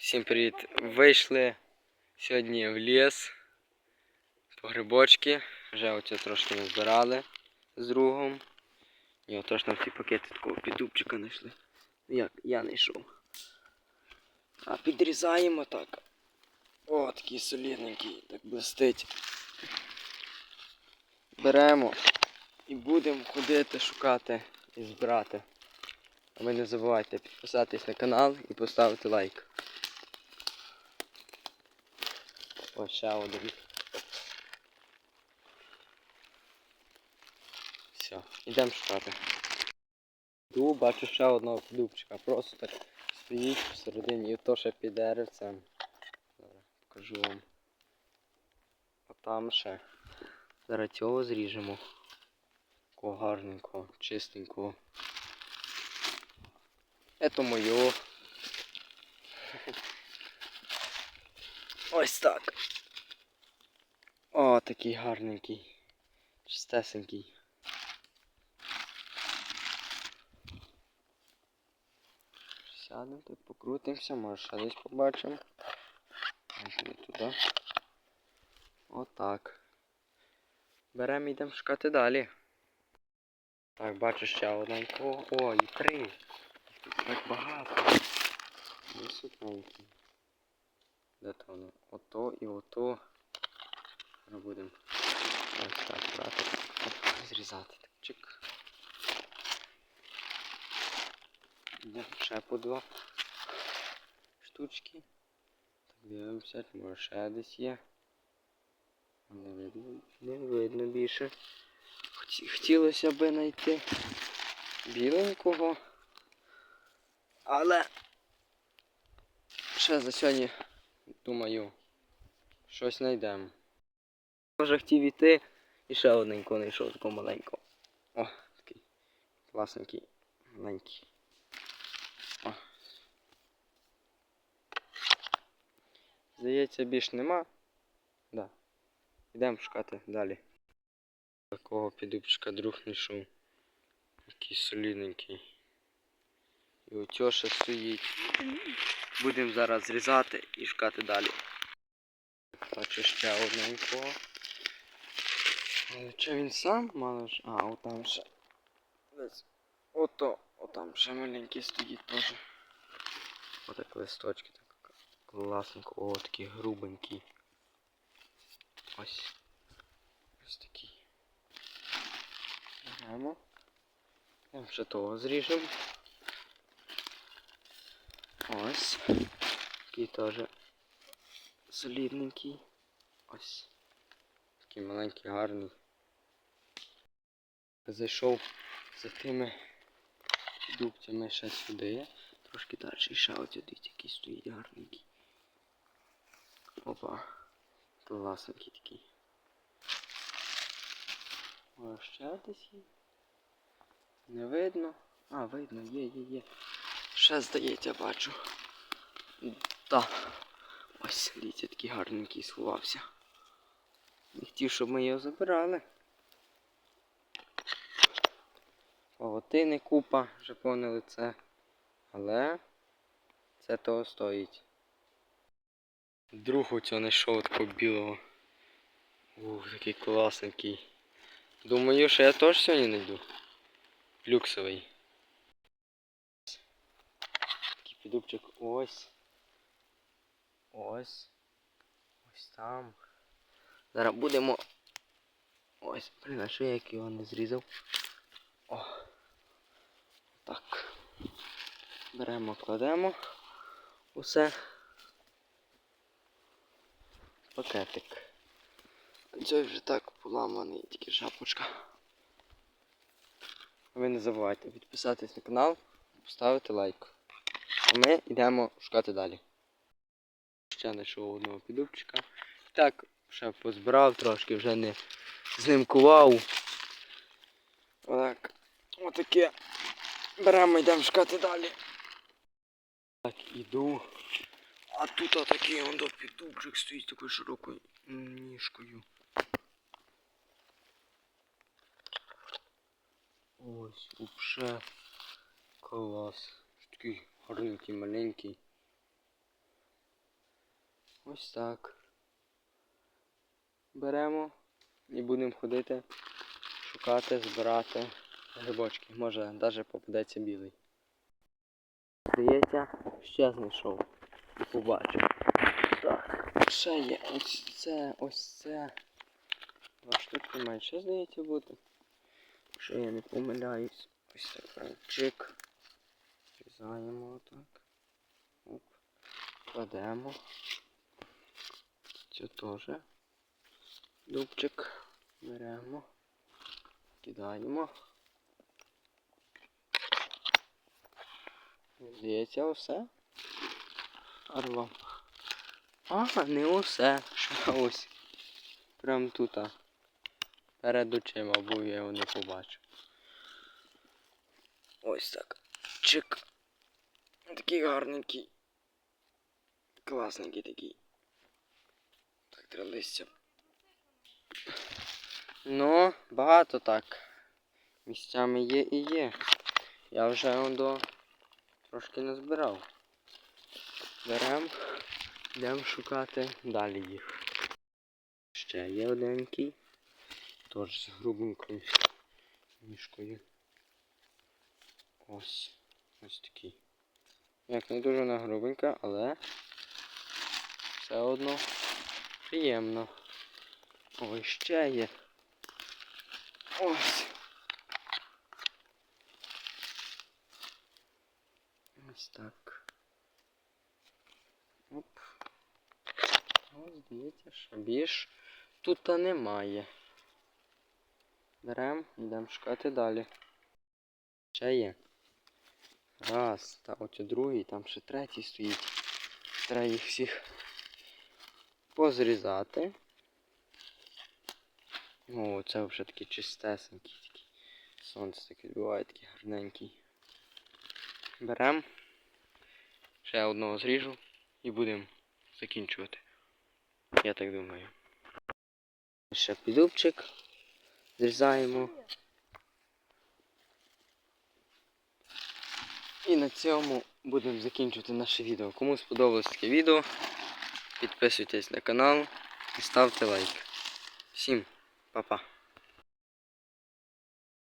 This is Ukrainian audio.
Всім привіт! Вийшли сьогодні в ліс по грибочки. Вже оце трошки назбирали з другом. І отож нам ці пакети такого піддубчика знайшли. Як я знайшов. А підрізаємо так. О, такий солідненький, так блистить. Беремо і будемо ходити шукати і збирати. А ви не забувайте підписатись на канал і поставити лайк. Ось ще один. Все, йдемо шукати. Йду, бачу ще одного дубчика. Просто так стоїть всередині і то ще під покажу вам. А там ще. Зараз цього зріжемо. Такого гарненького, чистенького. Это моє. Ось так. О, такий гарненький. Чистесенький. Сядемо тут, покрутимося, може ще десь побачимо. Може туди. Отак. Беремо і йдемо шукати далі. Так, бачу ще одненького. О, і три. Тут так багато. Високенький. Де то воно? Ото і ото. Зараз будемо ось так брати. Зрізати. Чик. Ще по два штучки. Так, дивимося, може ще десь є. Не видно, не видно більше. Хотілося би знайти біленького. Але ще за сьогодні, думаю, щось знайдемо. Вже хотів іти і ще одненького знайшов такого маленького. О, такий класненький, маленький. О. Здається, більш нема. Да. Йдемо шукати далі. Такого підубчика друг знайшов. Такий солідненький. І ще стоїть. Будемо зараз зрізати і шукати далі. Бачу ще одненького. Але чи він сам мало ж? А, отам ще. Десь. Ото, отам ще маленький стоїть теж. Отак листочки так класненько. О, такий грубенький. Ось. Ось такий. Беремо. Ще того зріжемо. Ось. Такий теж солідненький. Ось. Такий маленький, гарний. Зайшов за тими дубцями ще сюди. Трошки далі ще ось дивіться, який стоїть гарненький. Опа. Класненький такий. О, ще десь є. Не видно. А, видно, є, є, є. Ще здається, бачу. Так. Ось, дивіться, такий гарненький сховався. Не хотів, щоб ми його забирали. Павотини купа, вже повне лице. Але це того стоїть. Другу цього знайшов такого білого. Ух, такий класненький. Думаю, що я теж сьогодні знайду. Люксовий. Такий підубчик ось. Ось. Ось там. Зараз будемо. Ось, блін, а що я як його не зрізав? О. Так. Беремо, кладемо усе. Пакетик. Цей вже так поламаний, тільки шапочка. Ви не забувайте підписатись на канал, поставити лайк. Ми йдемо шукати далі. Ще знайшов одного підубчика. Так, ще позбирав трошки, вже не знимкував. Отак. Отаке. Беремо, йдемо шукати далі. Так, іду. А тут отакий он до підубчик стоїть такою широкою ніжкою. Ось, вообще клас. Такий гарненький, маленький. Ось так. Беремо і будемо ходити, шукати, збирати грибочки. Може навіть попадеться білий. Здається, ще знайшов побачив. Так, ще є ось це, ось це. Два штуки ще здається бути. Якщо я не помиляюсь. Ось так чик. Різаємо отак. Оп. Кладемо. Це теж. Дубчик. Беремо. Кидаємо. Здається, все. Арва. А, не усе. Ось. Прям тут. Перед очима, бо я його не побачив. Ось так. Чик. Такий гарненький. Класненький такий. Так, треба листя. Ну, багато так. Місцями є і є. Я вже до трошки назбирав. Берем, йдемо шукати далі їх. Ще є одненький. Тож з грубенькою мішкою. Ось. Ось такий. Як не дуже вона грубенька, але все одно приємно. Ой, ще є. Ось. Ось так. Оп. Ось, здається, що більш тут немає. Берем, йдемо шукати далі. Ще є. Раз, та оце другий, там ще третій стоїть. Треба їх всіх позрізати. О, це вже такий чистесенький такий. Сонце таке буває такий гарненький. Берем. Ще одного зріжу і будемо закінчувати. Я так думаю. Ще підубчик. Зрізаємо. І на цьому будемо закінчувати наше відео. Кому сподобалось таке відео, підписуйтесь на канал і ставте лайк. Всім па-па.